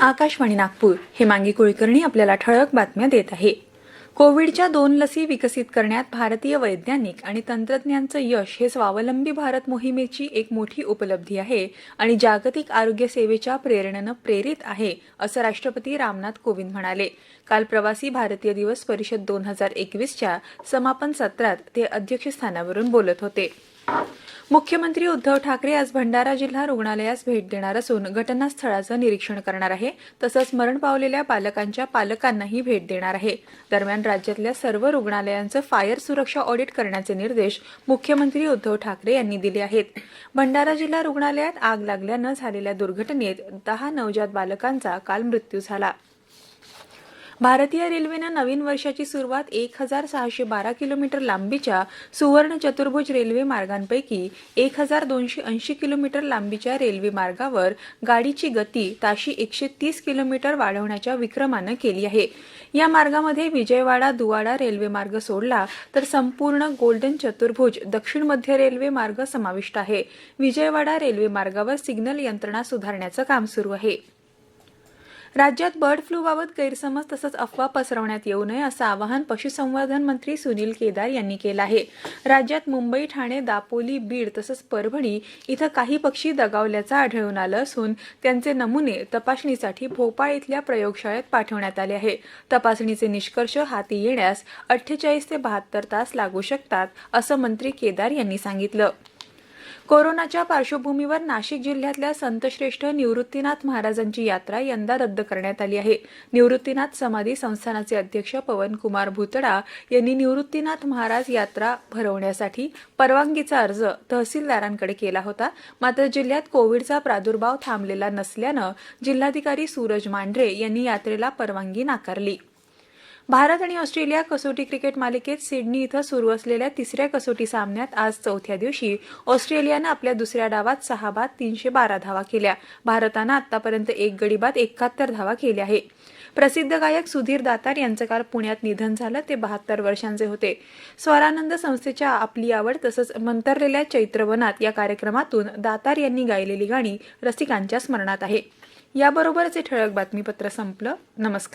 आकाशवाणी नागपूर हेमांगी कुलकर्णी आपल्याला ठळक बातम्या देत आहे. कोविडच्या दोन लसी विकसित करण्यात भारतीय वैज्ञानिक आणि तंत्रज्ञांचं यश हे स्वावलंबी भारत मोहिमेची एक मोठी उपलब्धी आहे आणि जागतिक आरोग्य सेवेच्या प्रेरणेनं प्रेरित आहे असं राष्ट्रपती रामनाथ कोविंद म्हणाले. काल प्रवासी भारतीय दिवस परिषद दोन हजार एकवीसच्या समापन सत्रात ते अध्यक्षस्थानावरून बोलत होते. मुख्यमंत्री उद्धव ठाकरे आज भंडारा जिल्हा रुग्णालयास भेट देणार असून घटनास्थळाचं निरीक्षण करणार आहे. तसंच मरण पावलेल्या बालकांच्या पालकांनाही भेट देणार आहे. दरम्यान राज्यातल्या सर्व रुग्णालयांचं फायर सुरक्षा ऑडिट करण्याचे निर्देश मुख्यमंत्री उद्धव ठाकरे यांनी दिले आहेत. भंडारा जिल्हा रुग्णालयात आग लागल्यानं झालेल्या दुर्घटनेत दहा नवजात बालकांचा काल मृत्यू झाला. भारतीय रेल्वेनं नवीन वर्षाची सुरुवात एक हजार सहाशे बारा किलोमीटर लांबीच्या सुवर्ण चतुर्भुज रेल्वे मार्गांपैकी एक हजार दोनशे ऐंशी किलोमीटर लांबीच्या रेल्वे मार्गावर गाडीची गती ताशी एकशे तीस किलोमीटर वाढवण्याच्या विक्रमानं केली आहे. या मार्गामध्ये विजयवाडा दुवाडा रेल्वे मार्ग सोडला तर संपूर्ण गोल्डन चतुर्भुज दक्षिण मध्य रेल्वे मार्ग समाविष्ट आहे. विजयवाडा रेल्वे मार्गावर सिग्नल यंत्रणा सुधारण्याचं काम सुरू आहे. राज्यात बर्ड फ्लूबाबत गैरसमज तसंच अफवा पसरवण्यात येऊ नये असं आवाहन पशुसंवर्धन मंत्री सुनील केदार यांनी केलं आहे. राज्यात मुंबई ठाणे दापोली बीड तसंच परभणी इथं काही पक्षी दगावल्याचं आढळून आलं असून त्यांचे नमुने तपासणीसाठी भोपाळ इथल्या प्रयोगशाळेत पाठवण्यात आले आहे. तपासणीचे निष्कर्ष हाती येण्यास अठ्ठेचाळीस ते बहात्तर तास लागू शकतात असं मंत्री केदार यांनी सांगितलं. कोरोनाच्या पार्श्वभूमीवर नाशिक जिल्ह्यातल्या संतश्रेष्ठ निवृत्तीनाथ महाराजांची यात्रा यंदा रद्द करण्यात आली आहे. निवृत्तीनाथ समाधी संस्थानाचे अध्यक्ष पवनकुमार भुतडा यांनी निवृत्तीनाथ महाराज यात्रा भरवण्यासाठी परवानगीचा अर्ज तहसीलदारांकडे केला होता. मात्र जिल्ह्यात कोविडचा प्रादुर्भाव थांबलेला नसल्यानं जिल्हाधिकारी सूरज मांढरे यांनी यात्रेला परवानगी नाकारली. भारत आणि ऑस्ट्रेलिया कसोटी क्रिकेट मालिकेत सिडनी इथं सुरू असलेल्या तिसऱ्या कसोटी सामन्यात आज चौथ्या दिवशी ऑस्ट्रेलियानं आपल्या दुसऱ्या डावात सहा बाद तीनशे बारा धावा केल्या. भारतानं आतापर्यंत एक गडी बाद एकाहत्तर धावा केल्या आहे प्रसिद्ध गायक सुधीर दातार यांचं काल पुण्यात निधन झालं ते बहात्तर वर्षांचे होते. स्वरानंद संस्थेच्या आपली आवड तसंच मंतरलेल्या चैत्रवनात या कार्यक्रमातून दातार यांनी गायलेली गाणी रसिकांच्या स्मरणात आहे. याबरोबरच हे ठळक बातमीपत्र संपलं. नमस्कार.